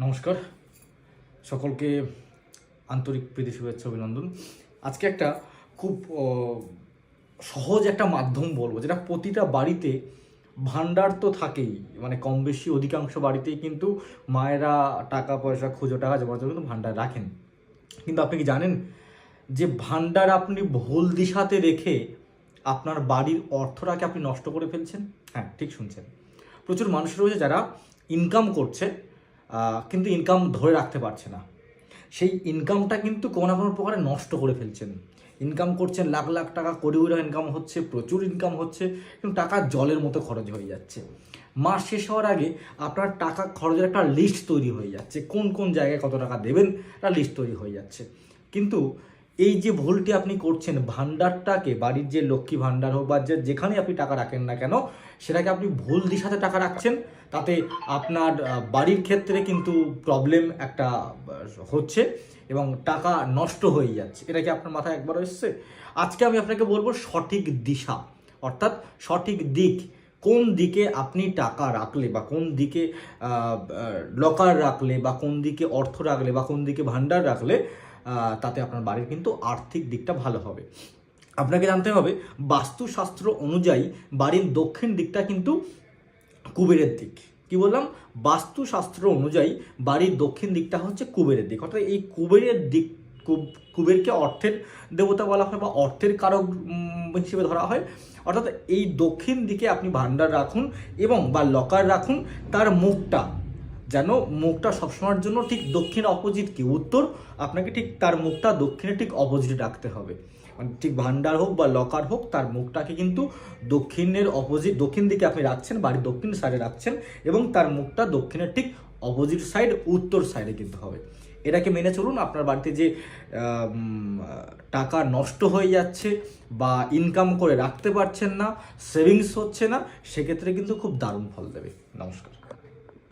নমস্কার। সকলকে আন্তরিক প্রীতি, শুভেচ্ছা, অভিনন্দন। আজকে একটা খুব সহজ একটা মাধ্যম বলব, যেটা প্রতিটা বাড়িতে ভান্ডার তো থাকেই। মানে কম বেশি অধিকাংশ বাড়িতেই কিন্তু মায়েরা টাকা পয়সা, খুঁজো, টাকা জন্য কিন্তু ভান্ডার রাখেন। কিন্তু আপনি কি জানেন যে ভান্ডার আপনি ভুল দিশাতে রেখে আপনার বাড়ির অর্থটাকে আপনি নষ্ট করে ফেলছেন? হ্যাঁ ঠিক শুনছেন। প্রচুর মানুষ রয়েছে যারা ইনকাম করছে কিন্তু ইনকাম ধরে রাখতে পারছে না। সেই ইনকামটা কিন্তু কোনো না কোনো প্রকারে নষ্ট করে ফেলছেন। ইনকাম করছেন লাখ লাখ টাকা কোটি কোটি ইনকাম হচ্ছে, প্রচুর ইনকাম হচ্ছে, কিন্তু টাকা জলের মতো খরচ হয়ে যাচ্ছে। মাস শেষ হওয়ার আগে আপনার টাকা খরচের একটা লিস্ট তৈরি হয়ে যাচ্ছে। কোন কোন জায়গায় কত টাকা দেবেন, একটা লিস্ট তৈরি হয়ে যাচ্ছে। কিন্তু এই যে ভুলটি আপনি করছেন ভান্ডারটাকে বাড়ির যে লক্ষ্মী ভান্ডার হোক বা যে যেখানে আপনি টাকা রাখেন না কেন, সেটাকে আপনি ভুল দিশাতে টাকা রাখছেন, তাতে আপনার বাড়ির ক্ষেত্রে কিন্তু প্রবলেম একটা হচ্ছে এবং টাকা নষ্ট হয়ে যাচ্ছে। এটা কি আপনার মাথায় একবার এসছে? আজকে আমি আপনাকে বলব সঠিক দিশা, অর্থাৎ সঠিক দিক, কোন দিকে আপনি টাকা রাখলে বা কোন দিকে লকার রাখলে বা কোন দিকে অর্থ রাখলে বা কোন দিকে ভান্ডার রাখলে তাতে আপনার বাড়ির কিন্তু আর্থিক দিকটা ভালো হবে। আপনাকে জানতে হবে, বাস্তুশাস্ত্র অনুযায়ী বাড়ির দক্ষিণ দিকটা কিন্তু কুবেরের দিক। কি বললাম? বাস্তুশাস্ত্র অনুযায়ী বাড়ির দক্ষিণ দিকটা হচ্ছে কুবেরের দিক। অর্থাৎ এই কুবেরের দিক কুবেরকে অর্থের দেবতা বলা হয় বা অর্থের কারক হিসেবে ধরা হয়। অর্থাৎ এই দক্ষিণ দিকে আপনি ভান্ডার রাখুন এবং বা লকার রাখুন, তার মুখটা যেন মুখটা সবসময়ের জন্য ঠিক দক্ষিণ অপোজিট কি? উত্তর, আপনাকে ঠিক তার মুখটা দক্ষিণে ঠিক অপোজিট রাখতে হবে। মানে ঠিক ভান্ডার হোক বা লকার হোক, তার মুখটাকে কিন্তু দক্ষিণের অপোজিট দক্ষিণ দিকে আপনি রাখছেন, বাড়ির দক্ষিণ সাইডে রাখছেন এবং তার মুখটা দক্ষিণের ঠিক অপোজিট সাইড উত্তর সাইডে কিন্তু হবে। এটাকে মেনে চলুন, আপনার বাড়িতে যে টাকা নষ্ট হয়ে যাচ্ছে বা ইনকাম করে রাখতে পারছেন না সেভিংস হচ্ছে না, সেক্ষেত্রে কিন্তু খুব দারুণ ফল দেবে। নমস্কার।